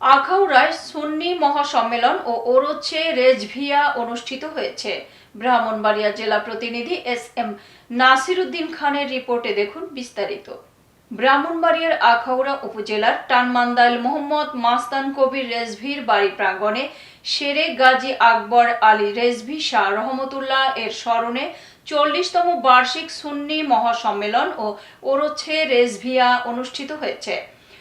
আখাউড়ায় সুন্নি মহাসম্মেলন ও ওরোচ্ছে রেজভিয়া অনুষ্ঠিত হয়েছে। ব্রাহ্মণবাড়িয়া জেলা প্রতিনিধি এস এম নাসিরুদ্দিন খানের রিপোর্টে দেখুন বিস্তারিত। ব্রাহ্মণবাড়িয়ার আখাউড়া উপজেলার টানমান্দাইল মোহাম্মদ মাস্তান কবির রেজভির বাড়ি প্রাঙ্গণে শেরে গাজী আকবর আলী রেজভি শাহ রহমতুল্লাহ এর স্মরণে চল্লিশতম বার্ষিক সুন্নি মহাসম্মেলন ও ওরচ্ছে রেজভিয়া অনুষ্ঠিত হয়েছে।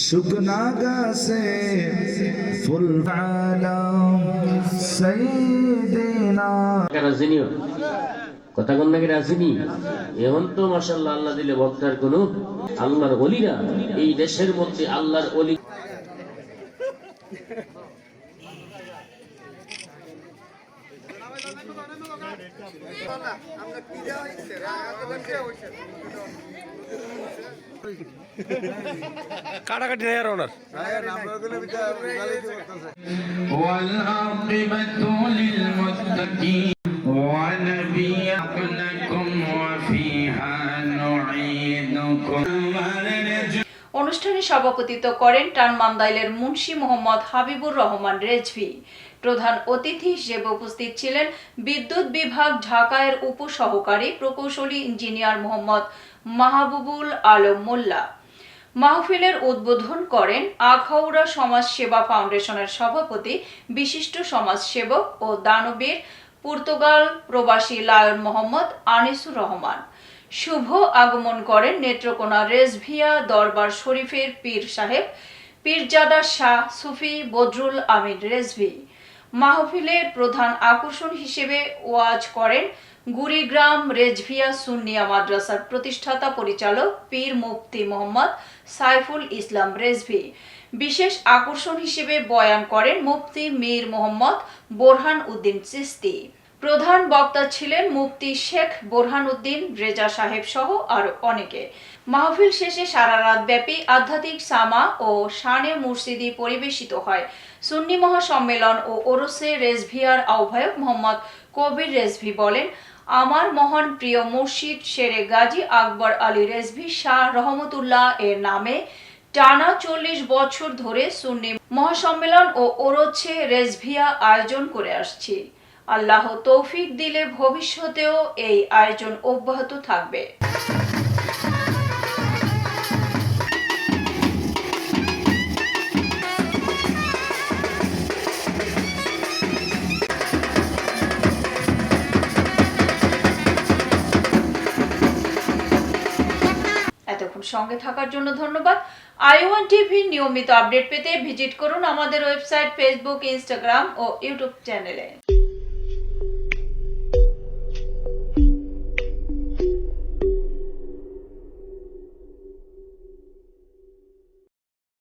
শুকনা গাছে ফুল রাজিনীয় কথা কন নাকি রাজিনী এখন তো মাসাল্লাহ আল্লাহ দিলে বক্তার কোন আল্লাহর অলিরা এই দেশের মধ্যে আল্লাহর অলি কাটাকাটি নেই আর ওনার والعاقبة للمتقين ونبيكم وفيها نعيدكم অনুষ্ঠানে সভাপতিত্ব করেন টান টানমান্দাইলের মুন্সি মোহাম্মদ হাবিবুর রহমান রেজভি। প্রধান অতিথি হিসেবে উপস্থিত ছিলেন বিদ্যুৎ বিভাগ ঢাকায়ের উপসহকারী প্রকৌশলী ইঞ্জিনিয়ার মোহাম্মদ মাহবুবুল আলম মোল্লা। মাহফিলের উদ্বোধন করেন আখাউড়া সমাজ সেবা ফাউন্ডেশনের সভাপতি, বিশিষ্ট সমাজসেবক ও দানবীর, পর্তুগাল প্রবাসী লায়ন মোহাম্মদ আনিসুর রহমান। শুভ আগমন করেন নেত্রকোনা রেজভিয়া দরবার শরীফের পীর সাহেব, পীরজাদা শাহ সুফি বদরুল আমিন রেজভি। মাহফিলের প্রধান আকর্ষণ হিসেবে ওয়াজ করেন গুড়িগ্রাম রেজভিয়া সুন্নিয়া মাদ্রাসার প্রতিষ্ঠাতা পরিচালক পীর মুফতি মোহাম্মদ সাইফুল ইসলাম রেজভি। বিশেষ আকর্ষণ হিসেবে বয়ান করেন মুফতি মীর মোহাম্মদ বোরহান উদ্দিন চিস্তি। প্রধান বক্তা ছিলেন মুফতি শেখ বোরহান উদ্দিন রেজা সাহেব সহ আরও অনেকে। মাহফিল শেষে সারা রাত ব্যাপী আধ্যাত্মিক সামা ও শানে মুর্শিদি পরিবেশিত হয়। সুন্নি মহাসম্মেলন ও ওরসে রেজভিয়ার আহ্বায়ক মোহাম্মদ কবির রেজভি বলেন, আমার মহান প্রিয় মুর্শিদ শেরে গাজী আকবর আলী রেজভি শাহ রহমতুল্লাহ এর নামে টানা চল্লিশ বছর ধরে সুন্নি মহাসম্মেলন ও ওরচ্ছে রেজভিয়া আয়োজন করে আসছি। আল্লাহ তৌফিক দিলে ভবিষ্যতেও এই আয়োজন অব্যাহত থাকবে। এতক্ষণ সঙ্গে থাকার জন্য ধন্যবাদ। আইওয়ান টিভি নিয়মিত আপডেট পেতে ভিজিট করুন আমাদের ওয়েবসাইট, ফেসবুক, ইনস্টাগ্রাম ও ইউটিউব চ্যানেলে।